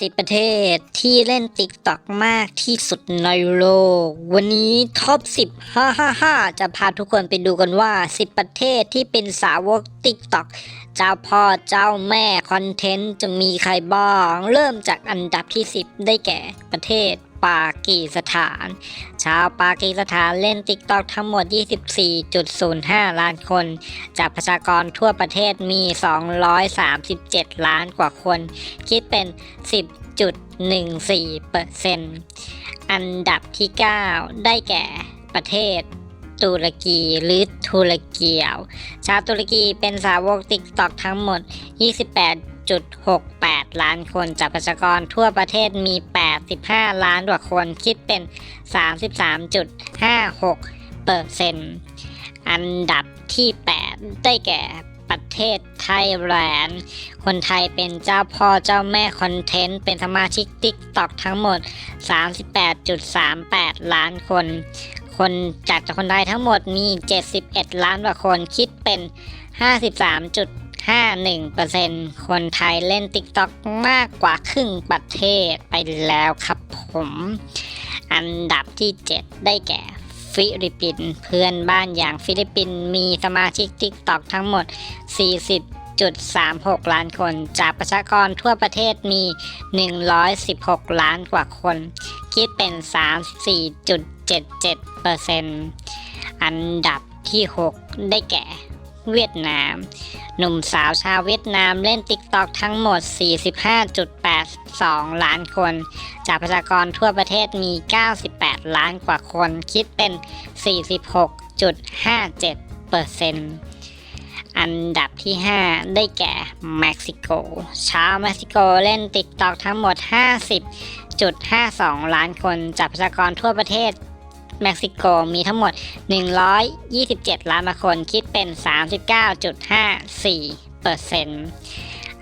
10ประเทศที่เล่นติ๊กต็อกมากที่สุดในโลก วันนี้ท็อป 10 555 จะพาทุกคนไปดูกันว่า 10 ประเทศที่เป็นสาวกติ๊กต็อกเจ้าพ่อเจ้าแม่คอนเทนต์จะมีใครบ้าง เริ่มจากอันดับที่ 10 ได้แก่ประเทศ ปากีสถาน ชาวปากีสถานเล่น TikTok ทั้งหมด 24.05 ล้านคน จากประชากรทั่วประเทศมี 237 ล้านกว่าคน คิดเป็น 10.14เปอร์เซ็นต์อันดับที่ 9 ได้แก่ประเทศตุรกีหรือทุรเกียว ชาวตุรกีเป็นสาวก TikTok ทั้งหมด 28.6 8 ล้านคนจากประชากรทั่วประเทศมี 85 ล้านกว่าคนคิดเป็น 33.56เปอร์เซ็นต์อันดับที่ 8 ได้แก่ประเทศไทยแลนด์คนไทยเป็นเจ้าพ่อเจ้าแม่คอนเทนต์ เป็นสมาชิก TikTok ทั้งหมด 38.38 ล้านคน คนจากคนไทยทั้งหมดมี 71 ล้านกว่าคนคิดเป็น 51%คนไทยเล่น TikTok มากกว่าครึ่งประเทศไปแล้วครับผม อันดับที่ 7 ได้แก่ฟิลิปปินส์เพื่อนบ้านอย่างฟิลิปปินส์มีสมาชิก TikTok ทั้งหมด 40.36 ล้านคน จากประชากรทั่วประเทศมี 116 ล้านกว่าคน คิดเป็น 34.77เปอร์เซ็นต์อันดับที่ 6 ได้แก่ เวียดนาม หนุ่มสาวชาวเวียดนามเล่น TikTok ทั้งหมด 45.82 ล้านคน จากประชากรทั่วประเทศมี 98 ล้านกว่าคน คิดเป็น 46.57เปอร์เซ็นต์อันดับที่ 5 ได้แก่เม็กซิโก ชาวเม็กซิโกเล่น TikTok ทั้งหมด 50.52 ล้านคน จากประชากรทั่วประเทศ เม็กซิโกมีทั้งหมด 127 ล้านคนคิดเป็น 39.54เปอร์เซ็นต์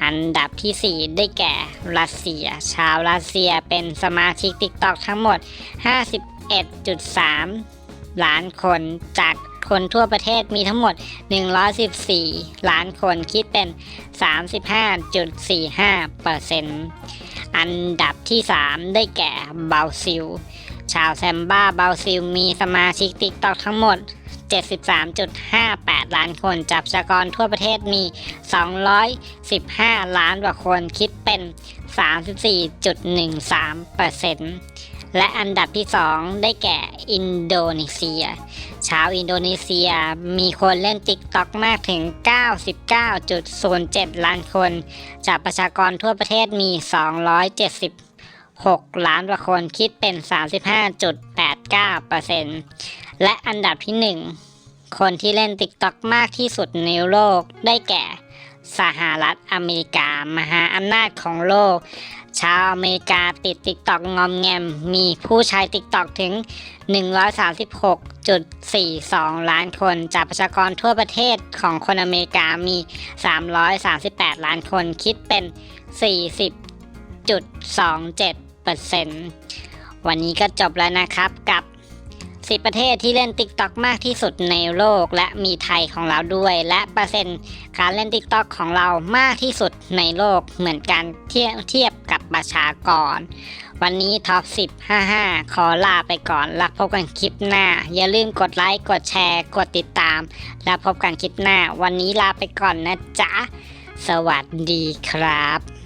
อันดับที่ 4 ได้แก่รัสเซีย ชาวรัสเซียเป็นสมาชิก TikTok ทั้งหมด 51.3 ล้านคนจากคนทั่วประเทศมีทั้งหมด 114 ล้านคนคิดเป็น 35.45เปอร์เซ็นต์อันดับที่ 3 ได้แก่เบราซิล ชาวแซมบ้าเบาซิลมีสมาชิก TikTok ทั้งหมด 73.58 ล้านคนจากประชากรทั่วประเทศมี 215 ล้านกว่าคนคิดเป็น 34.13เปอร์เซ็นต์และอันดับที่ 2 ได้แก่อินโดนีเซีย ชาวอินโดนีเซียมีคนเล่น TikTok มากถึง 99.07 ล้านคน จากประชากรทั่วประเทศมี 270 6 ล้านกว่าคนคิดเป็น 35.89%และอันดับที่ 1 คนที่เล่น TikTok มากที่สุดในโลกได้แก่ สหรัฐอเมริกา มหาอำนาจของโลก ชาวอเมริกาติด TikTok งอมแงม มีผู้ใช้ TikTok ถึง 136.42 ล้านคน จากประชากรทั่วประเทศของคนอเมริกามี 338 ล้านคนคิดเป็น 40.27%วันนี้ก็จบแล้วนะครับกับ 10 ประเทศที่เล่น TikTok มากที่สุดในโลก และมีไทยของเราด้วย และเปอร์เซ็นต์การเล่น TikTok ของเรามากที่สุดในโลกเหมือนกันเทียบเทียบกับประชากร วันนี้ท็อป10 55 ขอลาไปก่อน แล้วพบกันคลิปหน้า อย่าลืมกดไลค์กดแชร์ กดติดตาม แล้วพบกันคลิปหน้า วันนี้ลาไปก่อนนะจ๊ะสวัสดีครับ